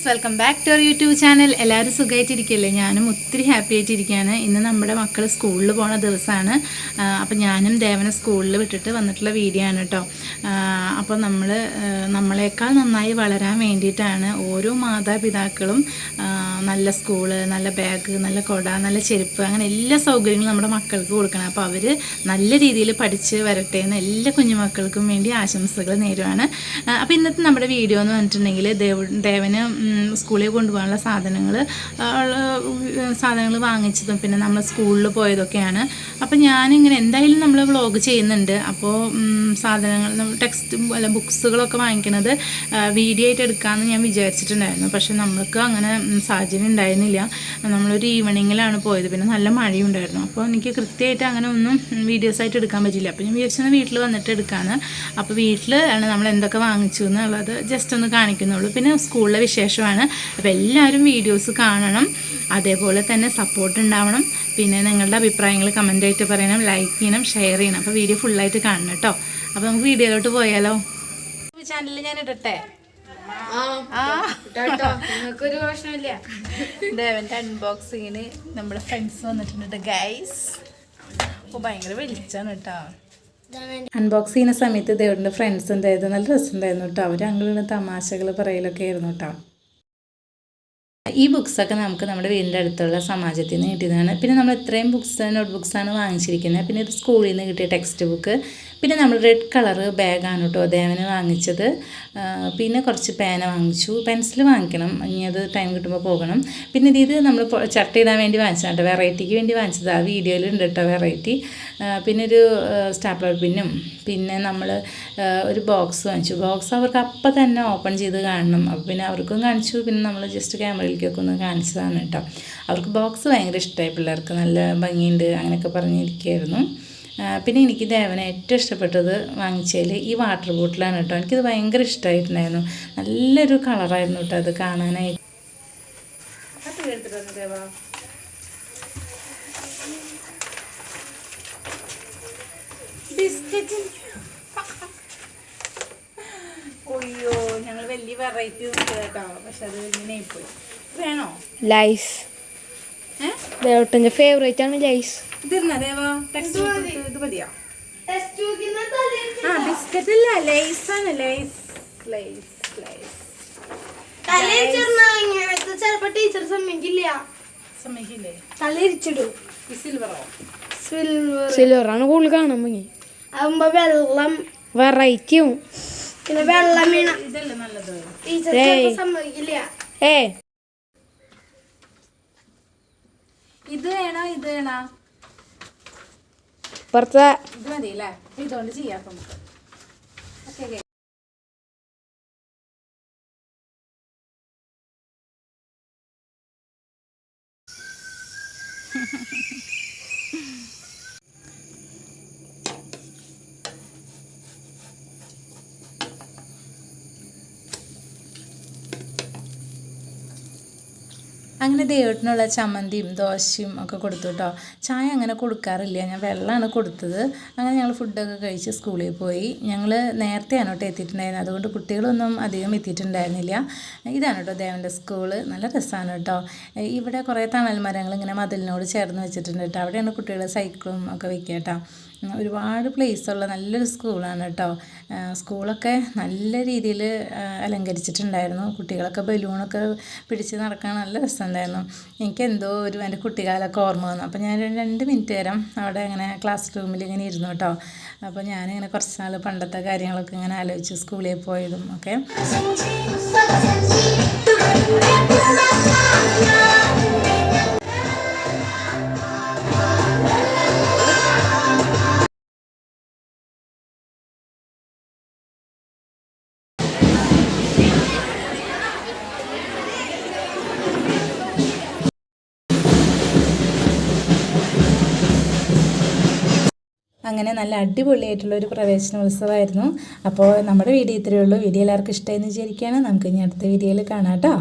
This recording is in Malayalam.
Guys welcome back to our YouTube channel എല്ലാവരും സുഖമായിട്ടിരിക്കുകയല്ലേ ഞാനും ഒത്തിരി ഹാപ്പി ആയിട്ടിരിക്കുകയാണ്. ഇന്ന് നമ്മുടെ മക്കൾ സ്കൂളിൽ പോണ ദിവസമാണ് അപ്പം ഞാനും ദേവനെ സ്കൂളിൽ വിട്ടിട്ട് വന്നിട്ടുള്ള വീഡിയോ ആണ് കേട്ടോ അപ്പോൾ നമ്മൾ നമ്മളെക്കാൾ നന്നായി വളരാൻ വേണ്ടിയിട്ടാണ് ഓരോ മാതാപിതാക്കളും നല്ല സ്കൂൾ നല്ല ബാഗ് നല്ല കൊട നല്ല ചെരുപ്പ് അങ്ങനെ എല്ലാ സൗകര്യങ്ങളും നമ്മുടെ മക്കൾക്ക് കൊടുക്കണം. അപ്പോൾ അവർ നല്ല രീതിയിൽ പഠിച്ച് വരട്ടെ എന്ന് എല്ലാ കുഞ്ഞുമക്കൾക്കും വേണ്ടി ആശംസകൾ നേരുവാണ്. അപ്പോൾ ഇന്നത്തെ നമ്മുടെ വീഡിയോ എന്ന് പറഞ്ഞിട്ടുണ്ടെങ്കിൽ ദേവ ദേവന് സ്കൂളിൽ കൊണ്ടുപോകാനുള്ള സാധനങ്ങൾ സാധനങ്ങൾ വാങ്ങിച്ചതും പിന്നെ നമ്മൾ സ്കൂളിൽ പോയതൊക്കെയാണ്. അപ്പോൾ ഞാനിങ്ങനെ എന്തായാലും നമ്മൾ വ്ളോഗ് ചെയ്യുന്നുണ്ട്. അപ്പോൾ സാധനങ്ങൾ ടെക്സ്റ്റ് അല്ല ബുക്സുകളൊക്കെ വാങ്ങിക്കുന്നത് വീഡിയോ ആയിട്ട് എടുക്കാമെന്ന് ഞാൻ വിചാരിച്ചിട്ടുണ്ടായിരുന്നു. പക്ഷെ നമ്മൾക്ക് അങ്ങനെ സാഹചര്യം ഉണ്ടായിരുന്നില്ല. നമ്മളൊരു ഈവനിങ്ങിലാണ് പോയത്. പിന്നെ നല്ല മഴയും ഉണ്ടായിരുന്നു അപ്പോൾ എനിക്ക് കൃത്യമായിട്ട് അങ്ങനെ ഒന്നും വീഡിയോസ് ആയിട്ട് എടുക്കാൻ പറ്റില്ല അപ്പോൾ ഞാൻ വിചാരിച്ചത് വീട്ടിൽ വന്നിട്ട് എടുക്കാമെന്ന് അപ്പോൾ വീട്ടിൽ ആണ് നമ്മൾ എന്തൊക്കെ വാങ്ങിച്ചു എന്നുള്ളത് ജസ്റ്റ് ഒന്ന് കാണിക്കുന്നുള്ളൂ. പിന്നെ സ്കൂളിലെ വിശേഷമാണ് അപ്പോൾ എല്ലാവരും വീഡിയോസ് കാണണം. അതേപോലെ തന്നെ സപ്പോർട്ട് ഉണ്ടാവണം. പിന്നെ നിങ്ങളുടെ അഭിപ്രായങ്ങൾ കമന്റ് ആയിട്ട് പറയണം. ലൈക്ക് ചെയ്യണം ഷെയർ ചെയ്യണം. അപ്പോൾ വീഡിയോ ഫുള്ളായിട്ട് കാണണം കേട്ടോ അപ്പോൾ നമുക്ക് വീഡിയോയിലോട്ട് പോയാലോ? ചാനലിൽ ഞാൻ ഇടട്ടെ? പ്രശ്നമില്ല അൺബോക്സിങ്ങിന് നമ്മുടെ ഫ്രണ്ട്സ് വന്നിട്ടുണ്ട് ഗൈസ് അപ്പോൾ ഭയങ്കര വെളിച്ചാണ് കേട്ടോ അൺബോക്സ് ചെയ്യുന്ന സമയത്ത് ദേവന്റെ ഫ്രണ്ട്സ് എന്തായാലും നല്ല രസം ഉണ്ടായിരുന്നു കേട്ടോ അവർ അങ്ങനെയുള്ള തമാശകൾ പറയലൊക്കെ ആയിരുന്നു കേട്ടോ ഈ ബുക്സൊക്കെ നമുക്ക് നമ്മുടെ വീടിന്റെ അടുത്തുള്ള സമാജത്തിൽ നിന്ന് കിട്ടിയതാണ്. പിന്നെ നമ്മൾ ഇത്രയും ബുക്സ് നോട്ട് ബുക്സാണ് വാങ്ങിച്ചിരിക്കുന്നത്. പിന്നെ ഇത് സ്കൂളിൽ നിന്ന് കിട്ടിയ ടെക്സ്റ്റ് ബുക്ക് പിന്നെ നമ്മൾ റെഡ് കളർ ബാഗാണ് കേട്ടോ ദേവന് വാങ്ങിച്ചത്. പിന്നെ കുറച്ച് പേന വാങ്ങിച്ചു. പെൻസിൽ വാങ്ങിക്കണം. ഇനി അത് ടൈം കിട്ടുമ്പോൾ പോകണം. പിന്നെ ഇത് നമ്മൾ ചട്ടയിടാൻ വേണ്ടി വാങ്ങിച്ചതാണ് കേട്ടോ വെറൈറ്റിക്ക് വേണ്ടി വാങ്ങിച്ചത്. ആ വീഡിയോയിൽ ഉണ്ട് കേട്ടോ വെറൈറ്റി പിന്നെ ഒരു സ്റ്റാപ്ലർ പിന്നും പിന്നെ നമ്മൾ ഒരു ബോക്സ് വാങ്ങിച്ചു. ബോക്സ് അവർക്ക് അപ്പം തന്നെ ഓപ്പൺ ചെയ്ത് കാണണം. അപ്പോൾ പിന്നെ അവർക്കും കാണിച്ചു. പിന്നെ നമ്മൾ ജസ്റ്റ് ക്യാമറയിലേക്കൊക്കെ ഒന്ന് കാണിച്ചതാണ് കേട്ടോ. അവർക്ക് ബോക്സ് ഭയങ്കര ഇഷ്ടമായി പിള്ളേർക്ക് നല്ല ഭംഗിയുണ്ട് അങ്ങനെയൊക്കെ പറഞ്ഞിരിക്കുകയായിരുന്നു. പിന്നെ എനിക്ക് ദേവനെ ഏറ്റവും ഇഷ്ടപ്പെട്ടത് വാങ്ങിച്ചതിൽ ഈ വാട്ടർ ബോട്ടിലാണ് കേട്ടോ. എനിക്കിത് ഭയങ്കര ഇഷ്ടമായിട്ടുണ്ടായിരുന്നു നല്ലൊരു കളറായിരുന്നു കേട്ടോ അത് കാണാനായിട്ട് ബിസ്ക്കറ്റ്. ഒയ്യോ ഞങ്ങൾ വലിയ വെറൈറ്റി കേട്ടോ. പക്ഷെ അത് ഇങ്ങനെ പോയി. വേണോ? ലൈസ്. ദേവട്ടന്റെ ഫേവറേറ്റ് ആണ് ലൈസ്. ഇതിരുന്ന ദേവ ഇത് മതിയോ? ആ ബിസ്ക്കറ്റ് ഇല്ല ലൈസ് ആണ് ലേസ് ലേസ് ലേസ്. ചിലപ്പോ ടീച്ചർ സമ്മതിക്കില്ല. സമ്മതിക്കില്ലേ? തലയിരിച്ചിടൂ ഈ സിൽവറോ സിൽവർ കൂടുതൽ കാണാൻ ഭംഗി. ആകുമ്പോ വെള്ളം. വെറൈറ്റിയും പിന്നെ വെള്ളം വീണ. ഇതല്ലേ നല്ലത്. ടീച്ചർ സമ്മതിക്കില്ല. ഏ ഇത് വേണോ ഇത് വേണോ? പുറത്തെ. ഇത് മതി അല്ലേ ഇതുകൊണ്ട് ചെയ്യാം നമുക്ക്. ഓക്കെ അങ്ങനെ ദേവട്ടിനുള്ള ചമ്മന്തിയും ദോശയും ഒക്കെ കൊടുത്തു കേട്ടോ. ചായ അങ്ങനെ കൊടുക്കാറില്ല. ഞാൻ വെള്ളമാണ് കൊടുത്തത്. അങ്ങനെ ഞങ്ങൾ ഫുഡൊക്കെ കഴിച്ച് സ്കൂളിൽ പോയി. ഞങ്ങൾ നേരത്തെയാണ് കേട്ടോ എത്തിയിട്ടുണ്ടായിരുന്നത് അതുകൊണ്ട് കുട്ടികളൊന്നും അധികം എത്തിയിട്ടുണ്ടായിരുന്നില്ല. ഇതാണ് കേട്ടോ ദേവന്റെ സ്കൂൾ. നല്ല രസമാണ് കേട്ടോ. ഇവിടെ കുറേ തണൽ മരങ്ങൾ ഇങ്ങനെ മതിലിനോട് ചേർന്ന് വെച്ചിട്ടുണ്ട് കേട്ടോ. അവിടെയാണ് കുട്ടികൾ സൈക്കിളും ഒക്കെ വെക്കുക കേട്ടോ. ഒരുപാട് ഉള്ള നല്ലൊരു സ്കൂളാണ് കേട്ടോ സ്കൂളൊക്കെ നല്ല രീതിയിൽ അലങ്കരിച്ചിട്ടുണ്ടായിരുന്നു കുട്ടികളൊക്കെ ബലൂണൊക്കെ പിടിച്ച് നടക്കാൻ നല്ല രസമുണ്ടായിരുന്നു എനിക്ക് എന്തോ ഒരു എന്റെ കുട്ടിക്കാലമൊക്കെ ഓർമ്മ വന്നു അപ്പോൾ ഞാൻ രണ്ട് മിനിറ്റ് നേരം അവിടെ ഇങ്ങനെ ക്ലാസ് റൂമിൽ ഇങ്ങനെ ഇരുന്നു കേട്ടോ അപ്പോൾ ഞാനിങ്ങനെ കുറച്ച് നാൾ പണ്ടത്തെ കാര്യങ്ങളൊക്കെ ഇങ്ങനെ ആലോചിച്ചു സ്കൂളിൽ പോയതും ഒക്കെ അങ്ങനെ നല്ല അടിപൊളിയായിട്ടുള്ള ഒരു പ്രവേശന പ്രവേശനോത്സവമായിരുന്നു. അപ്പോൾ നമ്മുടെ വീഡിയോ ഇത്രയേ ഉള്ളൂ. വീഡിയോ എല്ലാവർക്കും ഇഷ്ടമായി വിചാരിക്കുകയാണ്. നമുക്ക് ഇനി അടുത്ത വീഡിയോയിൽ കാണാം കേട്ടോ.